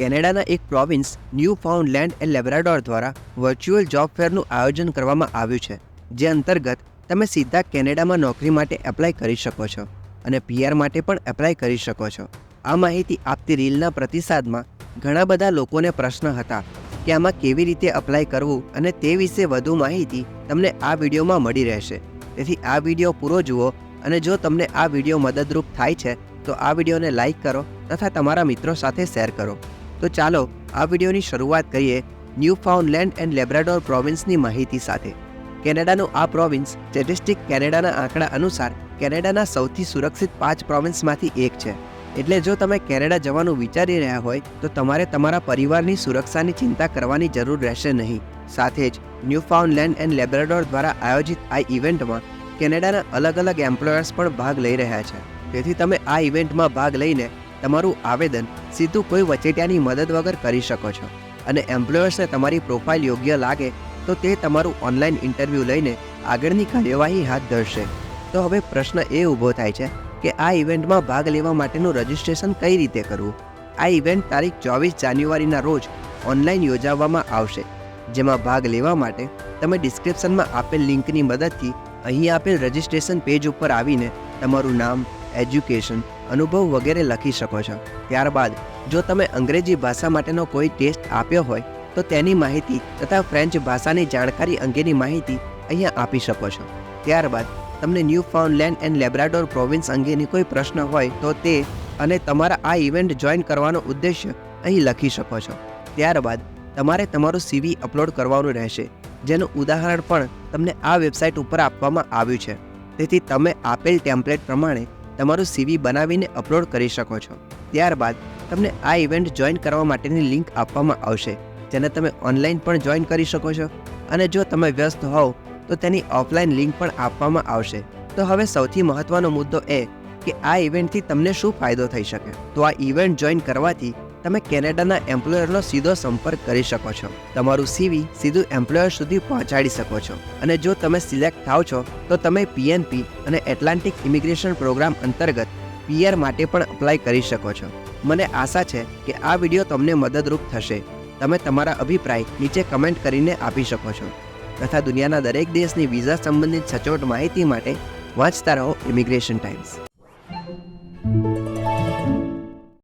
કેનેડાના એક province Newfoundland and Labrador virtual virtual job ફેરનું આયોજન કરવામાં આવ્યું છે, જે અંતર્ગત તમે સીધા કેનેડામાં નોકરી માટે એપ્લાય કરી શકો છો અને પીઆર માટે પણ એપ્લાય કરી શકો છો. આ માહિતી આપતી રીલના પ્રતિસાદમાં ઘણા બધા લોકોને પ્રશ્ન હતા કે આમાં કેવી રીતે અપ્લાય કરવું અને તે વિશે વધુ માહિતી તમને આ વિડીયોમાં મળી રહેશે. તેથી આ વીડિયો પૂરો જુઓ અને જો તમને આ વીડિયો મદદરૂપ થાય છે, તો આ વિડીયોને લાઇક કરો તથા તમારા મિત્રો સાથે શેર કરો. તો ચાલો આ વિડીયોની શરૂઆત કરીએ Newfoundland and Labrador પ્રોવિન્સની માહિતી સાથે. કેનેડાનું આ પ્રોવિન્સ સ્ટેટિસ્ટિક કેનેડાના આંકડા અનુસાર કેનેડાના સૌથી સુરક્ષિત પાંચ પ્રોવિન્સમાંથી એક છે. એટલે જો તમે કેનેડા જવાનું વિચારી રહ્યા હોય, તો તમારે તમારા પરિવારની સુરક્ષાની ચિંતા કરવાની જરૂર રહેશે નહીં. સાથે જ Newfoundland and Labrador દ્વારા આયોજિત આ ઇવેન્ટમાં કેનેડાના અલગ અલગ એમ્પ્લોયર્સ પણ ભાગ લઈ રહ્યા છે. તેથી તમે આ ઇવેન્ટમાં ભાગ લઈને તમારું આવેદન સીધું કોઈ વચેટિયાની મદદ વગર કરી શકો છો. અને એમ્પ્લોયર્સને તમારી પ્રોફાઇલ યોગ્ય લાગે તો તે તમારું ઓનલાઈન ઇન્ટરવ્યૂ લઈને આગળની કાર્યવાહી હાથ ધરશે. તો હવે પ્રશ્ન એ ઊભો થાય છે કે આ ઇવેન્ટમાં ભાગ લેવા માટેનું રજિસ્ટ્રેશન કઈ રીતે કરવું? આ ઇવેન્ટ તારીખ ચોવીસ જાન્યુઆરીના રોજ ઓનલાઈન યોજાવામાં આવશે, જેમાં ભાગ લેવા માટે તમે ડિસ્ક્રિપ્શનમાં આપેલ લિંકની મદદથી અહીં આપેલ રજિસ્ટ્રેશન પેજ ઉપર આવીને તમારું નામ એજ્યુકેશન અનુભવ વગેરે લખી શકો છો. ત્યારબાદ, જો તમે અંગ્રેજી ભાષા માટેનો કોઈ ટેસ્ટ આપ્યો હોય, તો તેની માહિતી તથા ફ્રેન્ચ ભાષાની જાણકારી અંગેની માહિતી અહીંયા આપી શકો છો. ત્યારબાદ, તમને Newfoundland and Labrador province અંગેની કોઈ પ્રશ્ન હોય તો તે અને તમારા આ ઇવેન્ટ જોઈન કરવાનો ઉદ્દેશ્ય અહીં લખી શકો છો. ત્યારબાદ, તમારે તમારું સીવી અપલોડ કરવાનું રહેશે, જેનું ઉદાહરણ પણ તમને આ વેબસાઇટ ઉપર આપવામાં આવ્યું છે. તેથી તમે આપેલ ટેમ્પલેટ પ્રમાણે તમારું સીવી બનાવીને અપલોડ કરી શકો છો. ત્યારબાદ તમને આ ઇવેન્ટ જોઈન કરવા માટેની લિંક આપવામાં આવશે, જેને તમે ઓનલાઈન પણ જોઈન કરી શકો છો. અને જો તમે વ્યસ્ત હોવ, તો તેની ઓફલાઈન લિંક પણ આપવામાં આવશે. તો હવે સૌથી મહત્વનો મુદ્દો એ કે આ ઇવેન્ટથી તમને શું ફાયદો થઈ શકે? તો આ ઇવેન્ટ જોઈન કરવાથી તમે કેનેડાના એમ્પ્લોયરનો સીધો સંપર્ક કરી શકો છો. તમારું સીવી સીધું એમ્પ્લોયર સુધી પહોંચાડી શકો છો. અને જો તમે સિલેક્ટ થાવ છો, તો તમે પીએનપી અને એટલાન્ટિક ઇમિગ્રેશન પ્રોગ્રામ અંતર્ગત પીઆર માટે પણ અપ્લાય કરી શકો છો. મને આશા છે કે આ વીડિયો તમને મદદરૂપ થશે. તમે તમારા અભિપ્રાય નીચે કમેન્ટ કરીને આપી શકો છો. તથા દુનિયાના દરેક દેશની વિઝા સંબંધિત સચોટ માહિતી માટે વાંચતા રહો ઇમિગ્રેશન ટાઈમ્સ